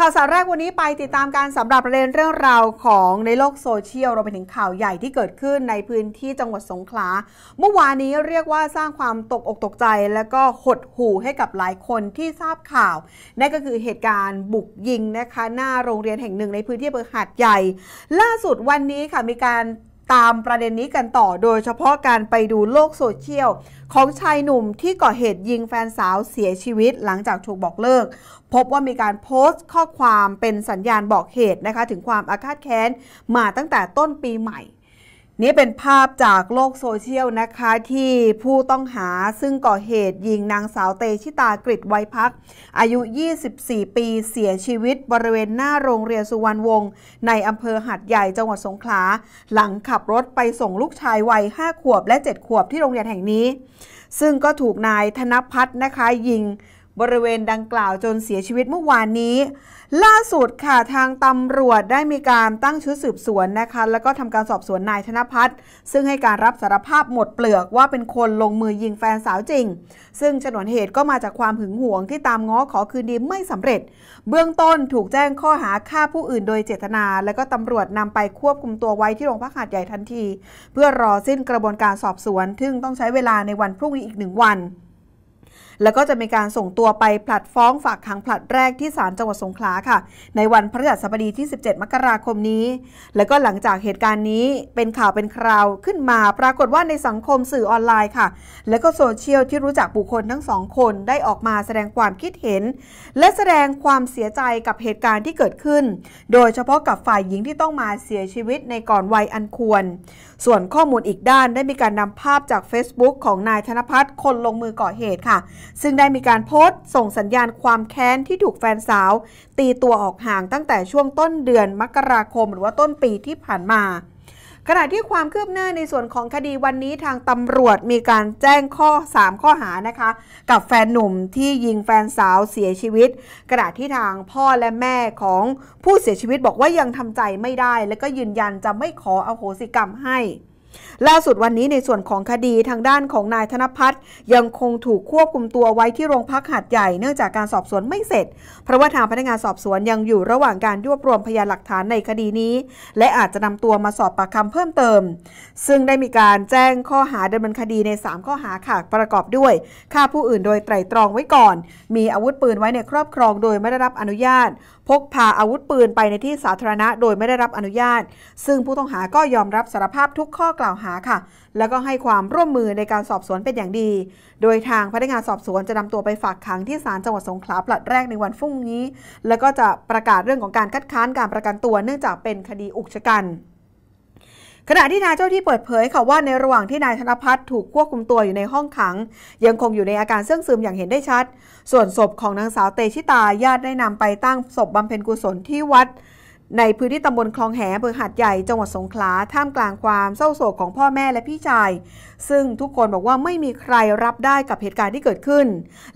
ข่าวสารแรกวันนี้ไปติดตามการสำหรับประเด็นเรื่องราวของในโลกโซเชียลเราไปถึงข่าวใหญ่ที่เกิดขึ้นในพื้นที่จังหวัดสงขลา เมื่อวานนี้เรียกว่าสร้างความตกอกตกใจ และก็หดหู่ให้กับหลายคนที่ทราบข่าว นั่นก็คือเหตุการณ์บุกยิงนะคะ หน้าโรงเรียนแห่งหนึ่งในพื้นที่อำเภอหาดใหญ่ ล่าสุดวันนี้ค่ะมีการ ตามประเด็นนี้กันต่อโดยเฉพาะการไปดูโลกโซเชียล ของชายหนุ่มที่ก่อเหตุยิงแฟนสาวเสียชีวิตหลังจากถูกบอกเลิก พบว่ามีการโพสต์ข้อความเป็นสัญญาณบอกเหตุนะคะ ถึงความอาฆาตแค้นมาตั้งแต่ต้นปีใหม่ นี่เป็นภาพจากโลกโซเชียลนะคะที่ผู้ต้องหาซึ่งก่อเหตุยิงนางสาวเตชิตากริดไวพัก อายุ 24 ปีเสียชีวิตบริเวณหน้าโรงเรียนสุวรรณวงศ์ในอำเภอหัดใหญ่จังหวัดสงขลา หลังขับรถไปส่งลูกชายวัย 5 ขวบและ 7 ขวบที่โรงเรียนแห่งนี้ ซึ่งก็ถูกนายธนพัฒน์นะคะยิง บริเวณดังกล่าวจนเสียชีวิตเมื่อวานนี้ ล่าสุดค่ะทางตำรวจได้มีการตั้งชุดสืบสวนนะคะ แล้วก็ทำการสอบสวนนายธนพัฒน์ซึ่งให้การรับสารภาพหมดเปลือกว่าเป็นคนลงมือยิงแฟนสาวจริง ซึ่งฉนวนเหตุก็มาจากความหึงหวงที่ตามง้อขอคืนดีไม่สำเร็จ เบื้องต้นถูกแจ้งข้อหาฆ่าผู้อื่นโดยเจตนา แล้วก็ตำรวจนำไปควบคุมตัวไว้ที่โรงพักหาดใหญ่ทันที เพื่อรอสิ้นกระบวนการสอบสวน ซึ่งต้องใช้เวลาในวันพรุ่งนี้อีกหนึ่งวันแล้วก็จะมีการส่งตัวไปผลัดฟ้องฝากขังผลัดแรกที่ศาลจังหวัดสงขลาค่ะ ในวันพฤหัสบดีที่ 17 มกราคมนี้ แล้วก็หลังจากเหตุการณ์นี้เป็นข่าวเป็นคราวขึ้นมาปรากฏว่าในสังคมสื่อออนไลน์ค่ะ แล้วก็โซเชียลที่รู้จักบุคคลทั้งสองคนได้ออกมาแสดงความคิดเห็น และแสดงความเสียใจกับเหตุการณ์ที่เกิดขึ้น โดยเฉพาะกับฝ่ายหญิงที่ต้องมาเสียชีวิตในก่อนวัยอันควร ส่วนข้อมูลอีกด้านได้มีการนำภาพจาก Facebook ของนายธนพัฒน์คนลงมือก่อเหตุค่ะซึ่งได้มีการโพสต์ส่งสัญญาณความแค้นที่ถูกแฟนสาว ตีตัวออกห่างตั้งแต่ช่วงต้นเดือนมกราคม หรือว่าต้นปีที่ผ่านมาขณะที่ความคืบหน้าในส่วนของคดีวันนี้ทางตำรวจมีการแจ้งข้อ 3 ข้อหานะคะ กับแฟนหนุ่มที่ยิงแฟนสาวเสียชีวิต ขณะที่ทางพ่อและแม่ของผู้เสียชีวิตบอกว่ายังทำใจไม่ได้ และก็ยืนยันจะไม่ขออโหสิกรรมให้ ล่าสุดวันนี้ในส่วนของคดีทางด้านของนายธนพัฒน์ยังคงถูกควบคุมตัวไว้ที่โรงพักหัดใหญ่เนื่องจากการสอบสวนไม่เสร็จ เพราะว่าทางพนักงานสอบสวนยังอยู่ระหว่างการรวบรวมพยานหลักฐานในคดีนี้ และอาจจะนำตัวมาสอบปากคำเพิ่มเติม ซึ่งได้มีการแจ้งข้อหาดำเนินคดีใน 3 ข้อหาค่ะประกอบด้วยฆ่าผู้อื่นโดยไตร่ตรองไว้ก่อน มีอาวุธปืนไว้ในครอบครองโดยไม่ได้รับอนุญาต พกพาอาวุธปืนไปในที่สาธารณะโดยไม่ได้รับอนุญาต ซึ่งผู้ต้องหาก็ยอมรับสารภาพทุกข้อกล่าวหาค่ะ แล้วก็ให้ความร่วมมือในการสอบสวนเป็นอย่างดี โดยทางพนักงานสอบสวนจะนำตัวไปฝากขังที่ศาลจังหวัดสงขลาปลัดแรกในวันพรุ่งนี้ แล้วก็จะประกาศเรื่องของการคัดค้านการประกันตัวเนื่องจากเป็นคดีอุกชะกันขณะที่นายเจ้าที่เปิดเผยค่ะว่าในระหว่างที่นายธนพัฒน์ถูกควบคุมตัวอยู่ในห้องขัง ยังคงอยู่ในอาการเสื่องซึมอย่างเห็นได้ชัด ส่วนศพของนางสาวเตชิตาญาติได้นำไปตั้งศพบำเพ็ญกุศลที่วัด ในพื้นที่ตำบลคลองแหอำเภอหาดใหญ่จังหวัดสงขลาท่ามกลางความเศร้าโศกของพ่อแม่และพี่ชาย ซึ่งทุกคนบอกว่าไม่มีใครรับได้กับเหตุการณ์ที่เกิดขึ้น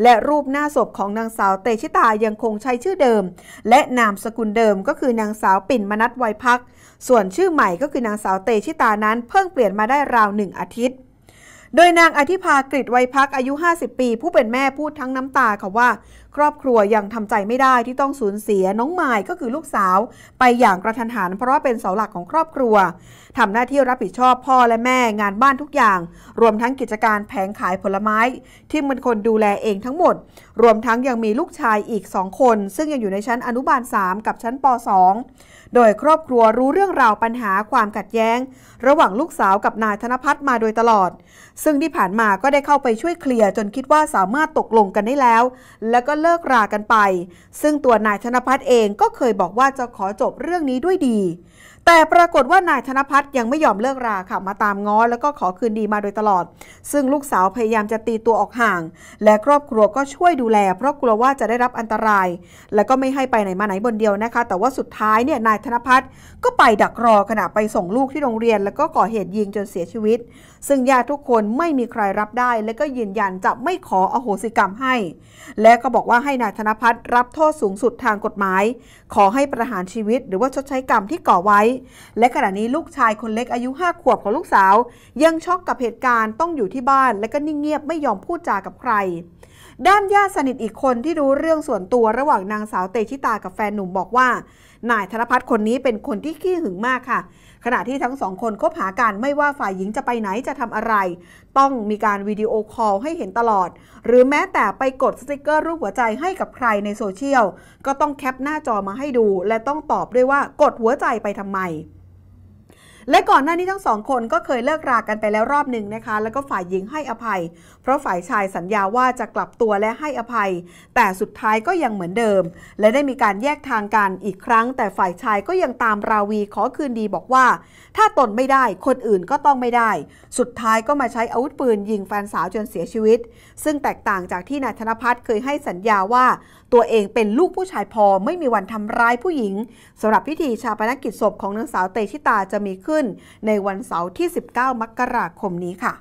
และรูปหน้าศพของนางสาวเตชิตายังคงใช้ชื่อเดิม และนามสกุลเดิมก็คือนางสาวปิ่นมนัทไวพัก ส่วนชื่อใหม่ก็คือนางสาวเตชิตานั้นเพิ่งเปลี่ยนมาได้ราวหนึ่งอาทิตย์ โดยนางอธิภากฤษไวยพักอายุ 50 ปี ผู้เป็นแม่พูดทั้งน้ำตาค่ะว่า ครอบครัวยังทำใจไม่ได้ที่ต้องสูญเสียน้องไม้ก็คือลูกสาว ไปอย่างกระทันหันเพราะว่าเป็นเสาหลักของครอบครัวทำหน้าที่รับผิดชอบพ่อและแม่งานบ้านทุกอย่าง รวมทั้งกิจการแผงขายผลไม้ ที่มันคนดูแลเองทั้งหมด รวมทั้งยังมีลูกชายอีกสองคน ซึ่งยังอยู่ในชั้นอนุบาล 3 กับชั้นป .2 โดยครอบครัวรู้เรื่องราวปัญหาความขัดแย้ง ระหว่างลูกสาวกับนายธนพัฒน์มาโดยตลอดซึ่งที่ผ่านมาก็ได้เข้าไปช่วยเคลียร์จนคิดว่าสามารถตกลงกันได้แล้ว แล้วก็เลิกรากันไป ซึ่งตัวนายธนพัฒน์เองก็เคยบอกว่าจะขอจบเรื่องนี้ด้วยดี แต่ปรากฏว่านายธนพัฒน์ยังไม่ยอมเลิกราค่ะมาตามง้อ แล้วก็ขอคืนดีมาโดยตลอด ซึ่งลูกสาวพยายามจะตีตัวออกห่าง และครอบครัวก็ช่วยดูแล เพราะกลัวว่าจะได้รับอันตราย และก็ไม่ให้ไปไหนมาไหนบนเดียวนะคะ แต่ว่าสุดท้ายเนี่ยนายธนพัฒน์ก็ไปดักรอขณะไปส่งลูกที่โรงเรียน แล้วก็ก่อเหตุยิงจนเสียชีวิต ซึ่งญาติทุกคนไม่มีใครรับได้ และก็ยืนยันจะไม่ขออโหสิกรรมให้ และก็บอกว่าให้นายธนพัฒน์รับโทษสูงสุดทางกฎหมาย ขอให้ประหารชีวิต หรือว่าชดใช้กรรมที่ก่อไว้ และขณะนี้ลูกชายคนเล็กอายุ5ขวบของลูกสาว ยังช็อกกับเหตุการณ์ต้องอยู่ที่บ้าน และก็นิ่งเงียบไม่ยอมพูดจากับใคร ด้านญาติสนิทอีกคนที่รู้เรื่องส่วนตัวระหว่างนางสาวเตชิตากับแฟนหนุ่มบอกว่า นายธนพัฒน์คนนี้เป็นคนที่ขี้หึงมากค่ะ ขณะที่ทั้งสองคนคบหากันไม่ว่าฝ่ายหญิงจะไปไหนจะทำอะไร ต้องมีการวิดีโอคอลให้เห็นตลอด หรือแม้แต่ไปกดสติกเกอร์รูปหัวใจให้กับใครในโซเชียลก็ต้องแคปหน้าจอมาให้ดู และต้องตอบด้วยว่ากดหัวใจไปทำไม และก่อนหน้านี้ทั้งสองคนก็เคยเลิกรากันไปแล้วรอบหนึ่งนะคะ แล้วก็ฝ่ายหญิงให้อภัย เพราะฝ่ายชายสัญญาว่าจะกลับตัวและให้อภัย แต่สุดท้ายก็ยังเหมือนเดิม และได้มีการแยกทางกันอีกครั้ง แต่ฝ่ายชายก็ยังตามราวีขอคืนดีบอกว่า ถ้าตนไม่ได้คนอื่นก็ต้องไม่ได้ สุดท้ายก็มาใช้อาวุธปืนยิงแฟนสาวจนเสียชีวิต ซึ่งแตกต่างจากที่นายธนพัฒน์เคยให้สัญญาว่า ตัวเองเป็นลูกผู้ชายพอไม่มีวันทำร้ายผู้หญิงสำหรับพิธีชาปนกิจศพของนางสาวเตชิตาจะมีขึ้น ในวันเสาร์ที่ 19 มกราคมนี้ค่ะ